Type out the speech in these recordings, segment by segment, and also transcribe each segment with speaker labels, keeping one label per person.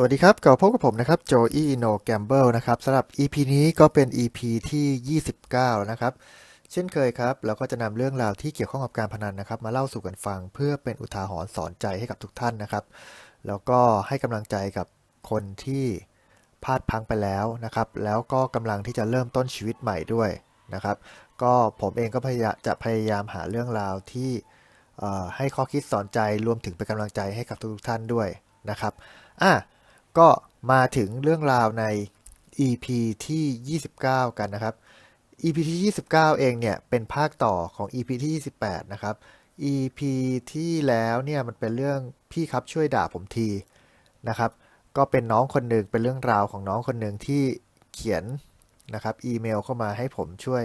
Speaker 1: สวัสดีครับกลับพบกับผมนะครับโจอี้โนแกมเบิลนะครับสำหรับ EP นี้ก็เป็น EP ที่ 29 นะครับ เช่นเคยครับ เราก็จะนำเรื่องราวที่เกี่ยวข้องกับการพนันนะครับ มาเล่าสู่กันฟังเพื่อเป็นอุทาหรณ์สอนใจให้กับทุกท่านนะครับ แล้วก็ให้กำลังใจกับคนที่พลาดพังไปแล้วนะครับ แล้วก็กำลังที่จะเริ่มต้นชีวิตใหม่ด้วยนะครับ ก็ผมเองก็พยายามจะพยายามหาเรื่องราวที่ให้ข้อคิดสอนใจรวมถึงเป็นกำลังใจให้กับทุกท่านด้วยนะครับอะ ก็มาถึงเรื่องราวใน EP ที่ 29 กันนะครับ EP ที่ 29 เองเนี่ยเป็นภาคต่อของ EP ที่ 28 นะครับ EP ที่แล้วเนี่ยมันเป็นเรื่องพี่ครับช่วยด่าผมทีนะครับ ก็เป็นน้องคนหนึ่งเป็นเรื่องราวของน้องคนหนึ่งที่เขียนนะครับอีเมลเข้ามาให้ผมช่วย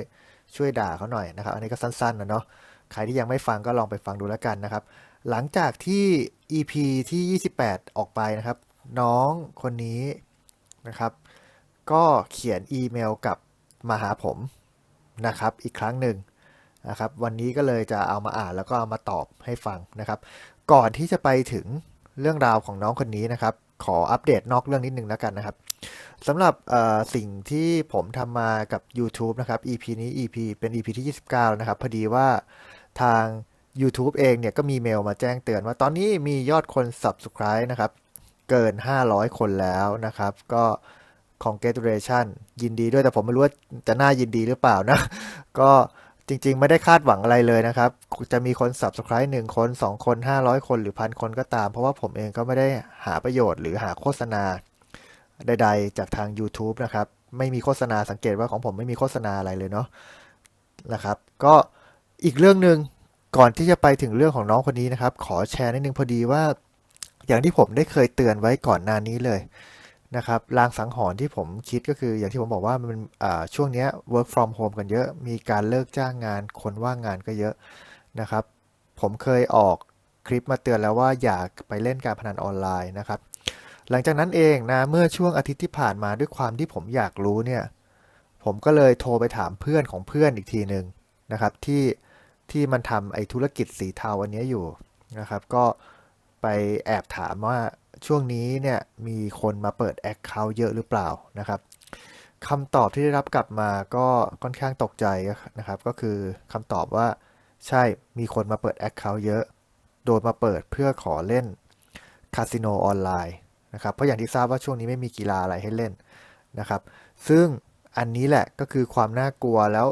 Speaker 1: ช่วยด่าเขาหน่อยนะครับ อันนี้ก็สั้นๆนะเนาะใครที่ยังไม่ฟังก็ลองไปฟังดูแล้วกันนะครับ หลังจากที่ EP ที่ 28 ออกไปนะครับ น้องคนนี้นะครับ ก็เขียนอีเมลกับมาหาผมนะครับ อีกครั้งหนึ่งนะครับ วันนี้ก็เลยจะเอามาอ่านแล้วก็เอามาตอบให้ฟังนะครับ ก่อนที่จะไปถึงเรื่องราวของน้องคนนี้นะครับ ขออัปเดตนอกเรื่องนิดนึงแล้วกันนะครับสำหรับสิ่งที่ผมทำมากับ YouTube นะครับ EP นี้ EP เป็น EP ที่ 29 นะครับ พอดีว่าทาง YouTube เองเนี่ยก็มีเมลมาแจ้งเตือนว่าตอนนี้มียอดคน Subscribe นะครับ เกิน 500 คนแล้วนะครับ ก็ congratulation ยินดีด้วยแต่ผมไม่รู้ว่าจะน่ายินดีหรือเปล่านะ ก็จริงๆ ไม่ได้คาดหวังอะไรเลยนะครับ จะมีคน subscribe 1 คน 2 คน 500 คนหรือพันคนก็ตาม เพราะว่าผมเองก็ไม่ได้หาประโยชน์หรือหาโฆษณาใดๆ จากทาง YouTube นะครับ ไม่มีโฆษณาสังเกตว่าของผมไม่มีโฆษณาอะไรเลยเนาะนะครับ ก็อีกเรื่องหนึ่งก่อนที่จะไปถึงเรื่องของน้องคนนี้นะครับ ขอแชร์นิดนึงพอดีว่า อย่างที่ผมได้เคยเตือนไว้ก่อนหน้านี้เลยนะครับลางสังหรณ์ที่ผมคิดก็คืออย่างที่ผมบอกว่ามันช่วงนี้ work from home กันเยอะ มีการเลิกจ้างงาน คนว่างงานก็เยอะนะครับ ผมเคยออกคลิปมาเตือนแล้วว่าอย่าไปเล่นการพนันออนไลน์นะครับ หลังจากนั้นเองนะเมื่อช่วงอาทิตย์ที่ผ่านมาด้วยความที่ผมอยากรู้เนี่ยผมก็เลยโทรไปถามเพื่อนของเพื่อนอีกทีหนึ่งนะครับที่ที่มันทำไอ้ธุรกิจสีเทาอันนี้อยู่นะครับ ก็ ไปแอบถามว่าช่วงนี้เนี่ยมีคนมาเปิดแอคเคาท์เยอะหรือเปล่านะครับคำตอบที่ได้รับกลับมาก็ค่อนข้างตกใจนะครับ ก็คือคำตอบว่าใช่มีคนมาเปิดแอคเคาท์เยอะ โดยมาเปิดเพื่อขอเล่นคาสิโนออนไลน์นะครับเพราะอย่างที่ทราบว่าช่วงนี้ไม่มีกีฬาอะไรให้เล่นนะครับ ซึ่งอันนี้แหละก็คือความน่ากลัวแล้ว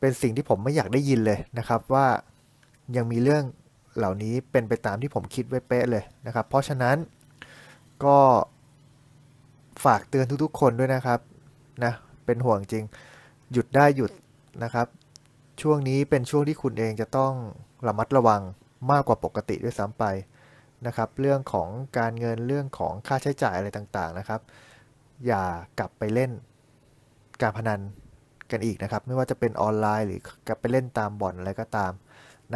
Speaker 1: เป็นสิ่งที่ผมไม่อยากได้ยินเลยนะครับว่ายังมีเรื่อง เหล่านี้เป็นไปตามที่ผมคิดไว้เป๊ะเลยนะครับ เพราะฉะนั้นก็ฝากเตือนทุกๆ คนด้วยนะครับนะเป็นห่วงจริง หยุดได้หยุดนะครับ ช่วงนี้เป็นช่วงที่คุณเองจะต้องระมัดระวังมากกว่าปกติด้วยซ้ำไปนะครับ เรื่องของการเงินเรื่องของค่าใช้จ่ายอะไรต่างๆนะครับ อย่ากลับไปเล่นการพนันกันอีกนะครับ ไม่ว่าจะเป็นออนไลน์หรือกลับไปเล่นตามบ่อนอะไรก็ตาม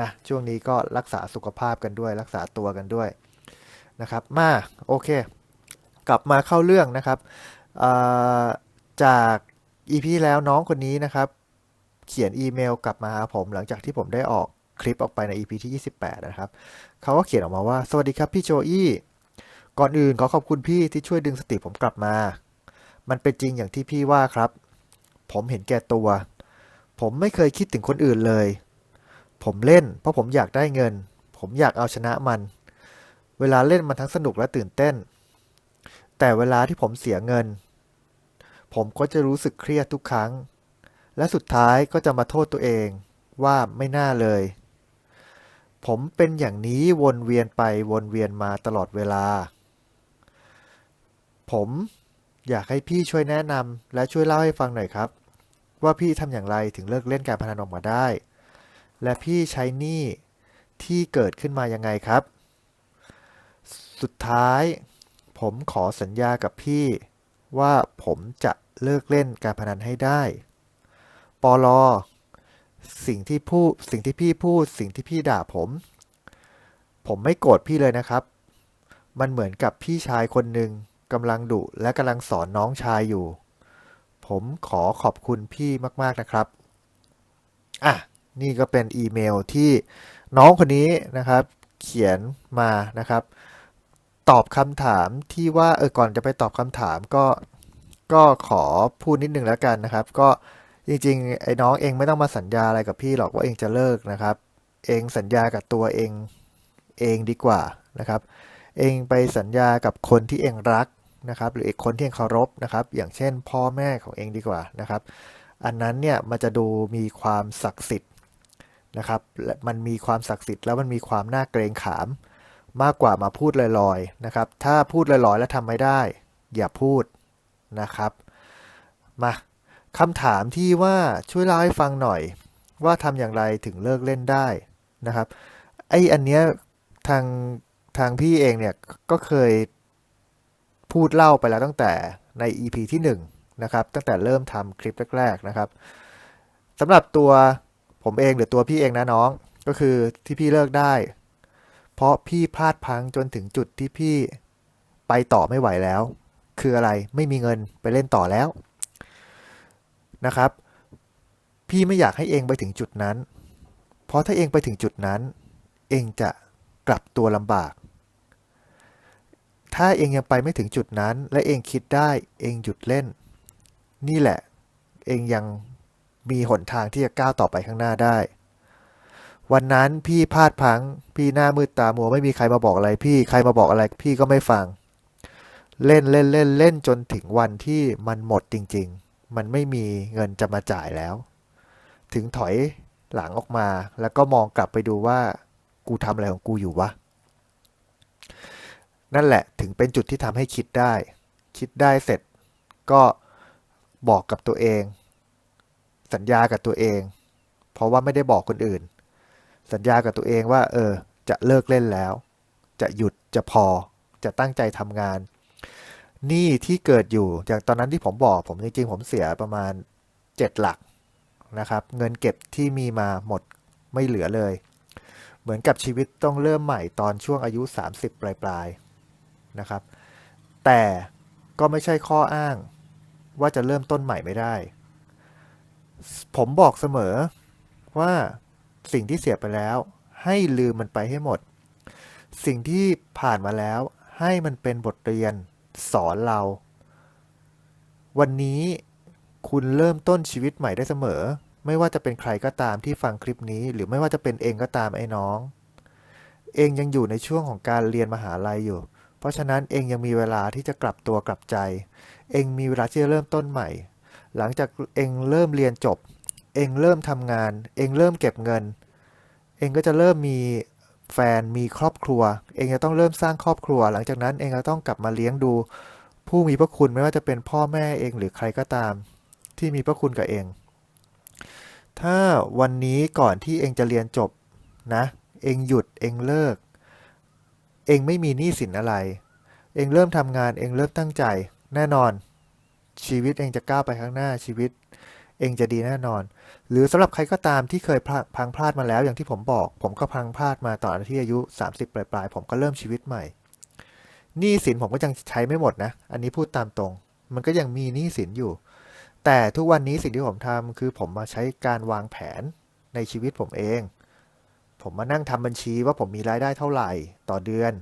Speaker 1: นะช่วงนี้ก็รักษาสุขภาพกันด้วย รักษาตัวกันด้วยนะครับมาโอเค กลับมาเข้าเรื่องนะครับจาก EP แล้วน้องคนนี้นะครับเขียนอีเมลกลับมาหาผมหลังจากที่ผมได้ออกคลิปออกไปใน EP ที่ 28 นะครับ เขาก็เขียนออกมาว่า สวัสดีครับพี่โจอี้ก่อนอื่นขอขอบคุณพี่ที่ช่วยดึงสติผมกลับมา มันเป็นจริงอย่างที่พี่ว่าครับ ผมเห็นแก่ตัว ผมไม่เคยคิดถึงคนอื่นเลย ผมเล่น เพราะผมอยากได้เงิน ผมอยากเอาชนะมัน เวลาเล่นมันทั้งสนุกและตื่นเต้น แต่เวลาที่ผมเสียเงิน ผมก็จะรู้สึกเครียดทุกครั้ง และสุดท้ายก็จะมาโทษตัวเองว่าไม่น่าเลย ผมเป็นอย่างนี้วนเวียนไปวนเวียนมาตลอดเวลา ผมอยากให้พี่ช่วยแนะนำและช่วยเล่าให้ฟังหน่อยครับ ว่าพี่ทำอย่างไรถึงเลิกเล่นการพนันออกมาได้ และพี่ใช้หนี้ที่เกิดขึ้นมายังไงครับ สุดท้าย ผมขอสัญญากับพี่ว่าผมจะเลิกเล่นการพนันให้ได้ปอลอสิ่งที่พูดสิ่งที่พี่พูดสิ่งที่พี่ด่าผม ผมไม่โกรธพี่เลยนะครับ มันเหมือนกับพี่ชายคนหนึ่งกำลังดุและกำลังสอนน้องชายอยู่ ผมขอขอบคุณพี่มาก ๆนะครับ อะ นี่ก็เป็นอีเมลที่น้องคนนี้นะครับ เขียนมานะครับ ตอบคำถามที่ว่าเออก่อนจะไปตอบคำถามก็ก็ขอพูดนิดนึงแล้วกันนะครับ ก็จริงๆไอ้น้องเองไม่ต้องมาสัญญาอะไรกับพี่หรอกว่าเองจะเลิกนะครับ เองสัญญากับตัวเองเองดีกว่านะครับ เองไปสัญญากับคนที่เองรักนะครับ หรืออีกคนที่เองเคารพนะครับ อย่างเช่นพ่อแม่ของเองดีกว่านะครับ อันนั้นเนี่ยมันจะดูมีความศักดิ์สิทธิ์ นะครับและมันมีความศักดิ์สิทธิ์แล้วมันมีความน่าเกรงขาม มากกว่ามาพูดลอยๆนะครับ ถ้าพูดลอยๆแล้วทำไม่ได้ อย่าพูดนะครับ มาคำถามที่ว่าช่วยเล่าให้ฟังหน่อย ว่าทำอย่างไรถึงเลิกเล่นได้นะครับไออันเนี้ยทางทางพี่เองเนี่ยก็เคยพูดเล่าไปแล้วตั้งแต่ใน EP ที่1นะครับตั้งแต่เริ่มทำคลิปแรกๆนะครับสำหรับตัว ผมเองหรือตัวพี่เองนะน้อง ก็คือที่พี่เลิกได้ เพราะพี่พลาดพังจนถึงจุดที่พี่ไปต่อไม่ไหวแล้ว คืออะไรไม่มีเงินไปเล่นต่อแล้วนะครับ พี่ไม่อยากให้เองไปถึงจุดนั้น เพราะถ้าเองไปถึงจุดนั้น เองจะกลับตัวลำบาก ถ้าเองยังไปไม่ถึงจุดนั้น และเองคิดได้ เองหยุดเล่น นี่แหละ เองยัง มีหนทางที่จะก้าวต่อไปข้างหน้าได้ วันนั้นพี่พลาดพัง พี่หน้ามืดตามัวไม่มีใครมาบอกอะไรพี่ใครมาบอกอะไรพี่ก็ไม่ฟัง เล่นเล่นเล่นเล่นจนถึงวันที่มันหมดจริง ๆ มันไม่มีเงินจะมาจ่ายแล้ว ถึงถอยหลังออกมาแล้วก็มองกลับไปดูว่ากูทำอะไรของกูอยู่วะนั่นแหละถึงเป็นจุดที่ทำให้คิดได้ คิดได้เสร็จก็บอกกับตัวเอง สัญญากับตัวเอง เพราะว่าไม่ได้บอกคนอื่น สัญญากับตัวเองว่า เออ จะเลิกเล่นแล้ว จะหยุดจะพอ จะตั้งใจทำงานหนี้ที่เกิดอยู่อย่างตอนนั้นที่ผมบอก ผมจริงๆผมเสียประมาณ 7 หลักนะครับ เงินเก็บที่มีมาหมดไม่เหลือเลย เหมือนกับชีวิตต้องเริ่มใหม่ตอนช่วงอายุ 30 ปลายๆนะครับ แต่ก็ไม่ใช่ข้ออ้างว่าจะเริ่มต้นใหม่ไม่ได้ ผมบอกเสมอว่าสิ่งที่เสียไปแล้ว ให้ลืมมันไปให้หมด สิ่งที่ผ่านมาแล้วให้มันเป็นบทเรียนสอนเรา วันนี้คุณเริ่มต้นชีวิตใหม่ได้เสมอ ไม่ว่าจะเป็นใครก็ตามที่ฟังคลิปนี้ หรือไม่ว่าจะเป็นเองก็ตามไอ้น้อง เองยังอยู่ในช่วงของการเรียนมหาลัยอยู่ เพราะฉะนั้นเองยังมีเวลาที่จะกลับตัวกลับใจ เองมีเวลาที่จะเริ่มต้นใหม่ หลังจากเองเริ่มเรียนจบ เองเริ่มทำงาน เองเริ่มเก็บเงิน เองก็จะเริ่มมีแฟนมีครอบครัว เองจะต้องเริ่มสร้างครอบครัว หลังจากนั้นเองจะต้องกลับมาเลี้ยงดู ผู้มีพระคุณไม่ว่าจะเป็นพ่อแม่เองหรือใครก็ตาม ที่มีพระคุณกับเอง ถ้าวันนี้ก่อนที่เองจะเรียนจบนะ เองหยุดเองเลิก เองไม่มีหนี้สินอะไร เองเริ่มทำงานเองเริ่มตั้งใจ แน่นอน ชีวิตเองจะก้าวไปข้างหน้าชีวิต เองจะดีแน่นอน หรือสำหรับใครก็ตามที่เคยพังพลาดมาแล้วอย่างที่ผมบอก ผมก็พังพลาดมาตอนที่อายุ 30 ปลายๆ ผมก็เริ่มชีวิตใหม่หนี้สินผมก็ยังใช้ไม่หมดนะ อันนี้พูดตามตรง มันก็ยังมีหนี้สินอยู่ แต่ทุกวันนี้สิ่งที่ผมทำคือผมมาใช้การวางแผนในชีวิตผมเอง ผมมานั่งทำบัญชีว่าผมมีรายได้เท่าไหร่ต่อเดือน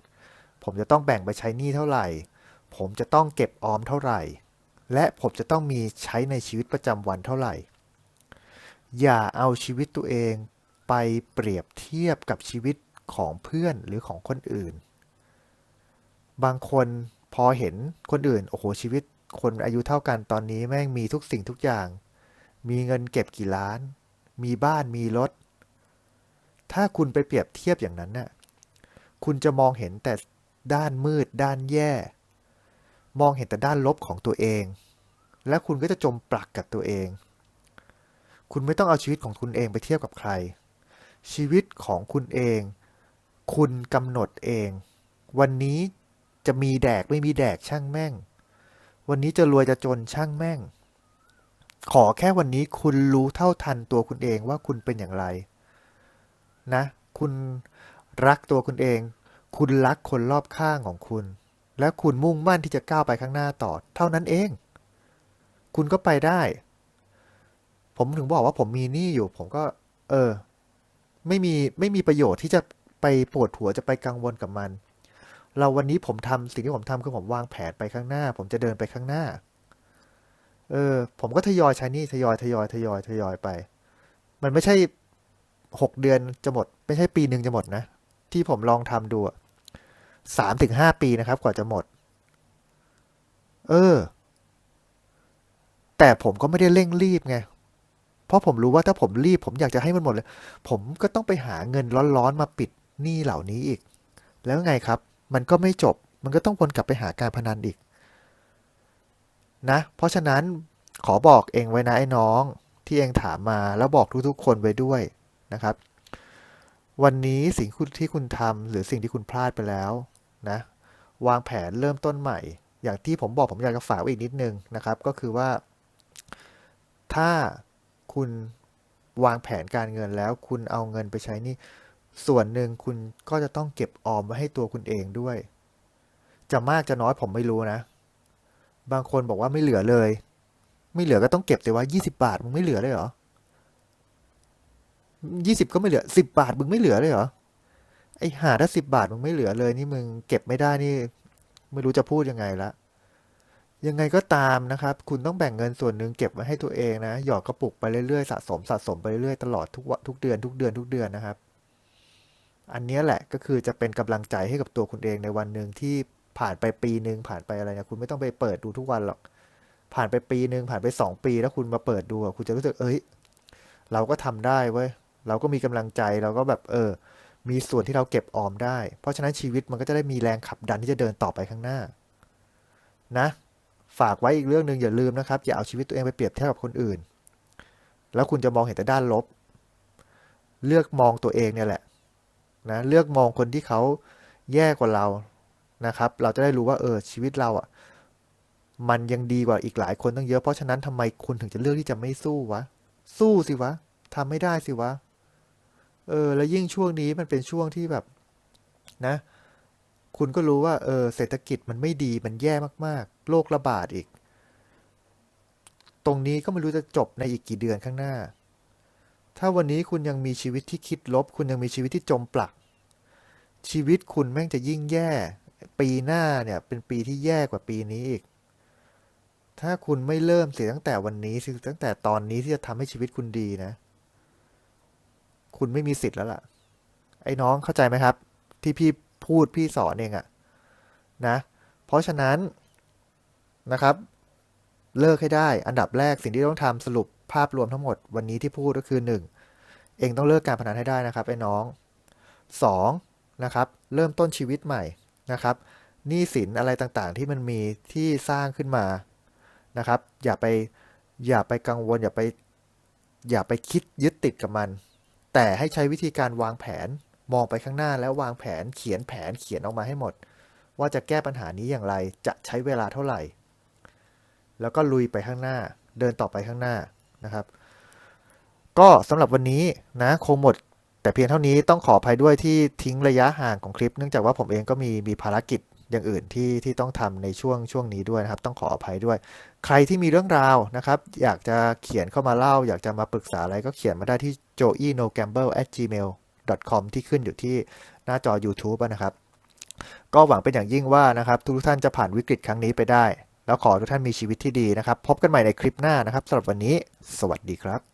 Speaker 1: ผมจะต้องแบ่งไปใช้หนี้เท่าไหร่ ผมจะต้องเก็บออมเท่าไหร่ และผมจะต้องมีใช้ในชีวิตประจำวันเท่าไหร่ อย่าเอาชีวิตตัวเองไปเปรียบเทียบกับชีวิตของเพื่อนหรือของคนอื่น บางคนพอเห็นคนอื่น โอ้โหชีวิตคนอายุเท่ากันตอนนี้แม่งมีทุกสิ่งทุกอย่าง มีเงินเก็บกี่ล้าน มีบ้านมีรถ ถ้าคุณไปเปรียบเทียบอย่างนั้นน่ะคุณจะมองเห็นแต่ด้านมืดด้านแย่ มองเห็นแต่ด้านลบของตัวเอง และคุณก็จะจมปลักกับตัวเอง คุณไม่ต้องเอาชีวิตของคุณเองไปเทียบกับใคร ชีวิตของคุณเอง คุณกำหนดเอง วันนี้จะมีแดกไม่มีแดกช่างแม่ง วันนี้จะรวยจะจนช่างแม่ง ขอแค่วันนี้คุณรู้เท่าทันตัวคุณเองว่าคุณเป็นอย่างไร นะ คุณรักตัวคุณเอง คุณรักคนรอบข้างของคุณ และคุณมุ่งมั่นที่จะก้าวไปข้างหน้าต่อ เท่านั้นเอง คุณก็ไปได้ ผมถึงบอกว่าผมมีหนี้อยู่ ผมก็ เออ ไม่มีไม่มีประโยชน์ที่จะไปปวดหัวจะไปกังวลกับมัน เราวันนี้ผมทำสิ่งที่ผมทำคือผมวางแผนไปข้างหน้า ผมจะเดินไปข้างหน้า เออ ผมก็ทยอยใช้หนี่ทยอยทยอยทยอยทยอยไป มันไม่ใช่หกเดือนจะหมด ไม่ใช่ปีหนึ่งจะหมดนะ ที่ผมลองทำดู สามถึงห้าปีนะครับ กว่าจะหมด เออ แต่ผมก็ไม่ได้เร่งรีบไง เพราะผมรู้ว่าถ้าผมรีบ ผมอยากจะให้มันหมดเลย ผมก็ต้องไปหาเงินร้อนๆมาปิดหนี้เหล่านี้อีก แล้วไงครับ มันก็ไม่จบ มันก็ต้องวนกลับไปหาการพนันอีก นะ เพราะฉะนั้นขอบอกเองไว้นะไอ้น้อง ที่เองถามมาแล้วบอกทุกๆคนไว้ด้วยนะครับ วันนี้สิ่งที่คุณทำหรือสิ่งที่คุณพลาดไปแล้ว นะ วางแผนเริ่มต้นใหม่ อย่างที่ผมบอกผมอยากจะฝากไว้อีกนิดนึงนะครับ ก็คือว่า ถ้าคุณวางแผนการเงินแล้ว คุณเอาเงินไปใช้นี่ ส่วนหนึ่งคุณก็จะต้องเก็บออมไว้ให้ตัวคุณเองด้วย จะมากจะน้อยผมไม่รู้นะ บางคนบอกว่าไม่เหลือเลย ไม่เหลือก็ต้องเก็บแต่ว่า 20 บาทมึงไม่เหลือเลยเหรอ20ก็ไม่เหลือ10บาทมึงไม่เหลือเลยเหรอ ไอ้หาถ้า10บาทมึงไม่เหลือเลยนี่มึงเก็บไม่ได้นี่ ไม่รู้จะพูดยังไงละยังไงก็ตามนะครับ คุณต้องแบ่งเงินส่วนหนึ่งเก็บไว้ให้ตัวเองนะ หยอดกระปุกไปเรื่อยๆสะสมสะสมไปเรื่อยๆตลอดทุกวันทุกเดือนทุกเดือนทุกเดือนนะครับ อันนี้แหละก็คือจะเป็นกำลังใจให้กับตัวคุณเองในวันหนึ่งที่ผ่านไปปีหนึ่งผ่านไปอะไรนะคุณไม่ต้องไปเปิดดูทุกวันหรอก ผ่านไปปีหนึ่งผ่านไปสองปี แล้วคุณมาเปิดดูคุณจะรู้สึกเอ้ย เราก็ทำได้เว้ยเราก็มีกำลังใจเราก็แบบเออ มีส่วนที่เราเก็บออมได้ เพราะฉะนั้นชีวิตมันก็จะได้มีแรงขับดันที่จะเดินต่อไปข้างหน้า นะ ฝากไว้อีกเรื่องหนึ่งอย่าลืมนะครับ อย่าเอาชีวิตตัวเองไปเปรียบเทียบกับคนอื่น แล้วคุณจะมองเห็นแต่ด้านลบ เลือกมองตัวเองเนี่ยแหละ นะ เลือกมองคนที่เขาแย่กว่าเรา นะครับ เราจะได้รู้ว่าเออชีวิตเราอะ มันยังดีกว่าอีกหลายคนตั้งเยอะ เพราะฉะนั้นทำไมคุณถึงจะเลือกที่จะไม่สู้วะ สู้สิวะทำไม่ได้สิวะ เออ แล้วยิ่งช่วงนี้มันเป็นช่วงที่แบบนะ คุณก็รู้ว่า เออ เศรษฐกิจมันไม่ดี มันแย่มากๆ โรคระบาดอีก ตรงนี้ก็ไม่รู้จะจบในอีกกี่เดือนข้างหน้า ถ้าวันนี้คุณยังมีชีวิตที่คิดลบ คุณยังมีชีวิตที่จมปลัก ชีวิตคุณแม่งจะยิ่งแย่ ปีหน้าเนี่ย เป็นปีที่แย่กว่าปีนี้อีก ถ้าคุณไม่เริ่มเสียตั้งแต่วันนี้ตั้งแต่ตอนนี้ที่จะทำให้ชีวิตคุณดีนะ คุณไม่มีสิทธิ์แล้วล่ะ ไอ้น้องเข้าใจไหมครับ ที่พี่พูดพี่สอนเองอะนะ เพราะฉะนั้นนะครับ เลิกให้ได้ อันดับแรกสิ่งที่ต้องทำสรุปภาพรวมทั้งหมดวันนี้ที่พูดก็คือ 1. เองต้องเลิกการพนันให้ได้นะครับไอ้น้อง 2. นะครับ เริ่มต้นชีวิตใหม่นะครับหนี้สินอะไรต่างๆ ที่มันมีที่สร้างขึ้นมานะครับ อย่าไปอย่าไปกังวลอย่าไป อย่าไปคิดยึดติดกับมัน แต่ให้ใช้วิธีการวางแผนมองไปข้างหน้าแล้ววางแผนเขียนแผนเขียนออกมาให้หมด ว่าจะแก้ปัญหานี้อย่างไรจะใช้เวลาเท่าไหร่ แล้วก็ลุยไปข้างหน้า เดินต่อไปข้างหน้านะครับ ก็สำหรับวันนี้นะคงหมด แต่เพียงเท่านี้ต้องขออภัยด้วยที่ทิ้งระยะห่างของคลิป เนื่องจากว่าผมเองก็มีมีภารกิจ อย่างอื่นที่ที่ต้องทำในช่วงช่วงนี้ด้วยนะครับ ต้องขออภัยด้วย ใครที่มีเรื่องราวนะครับ อยากจะเขียนเข้ามาเล่า อยากจะมาปรึกษาอะไรก็เขียนมาได้ที่ joeynogamble@gmail com ที่ขึ้นอยู่ที่หน้าจอ YouTube นะครับ ก็หวังเป็นอย่างยิ่งว่านะครับ ทุกท่านจะผ่านวิกฤตครั้งนี้ไปได้ แล้วขอทุกท่านมีชีวิตที่ดีนะครับ พบกันใหม่ในคลิปหน้านะครับสำหรับวันนี้ สวัสดีครับ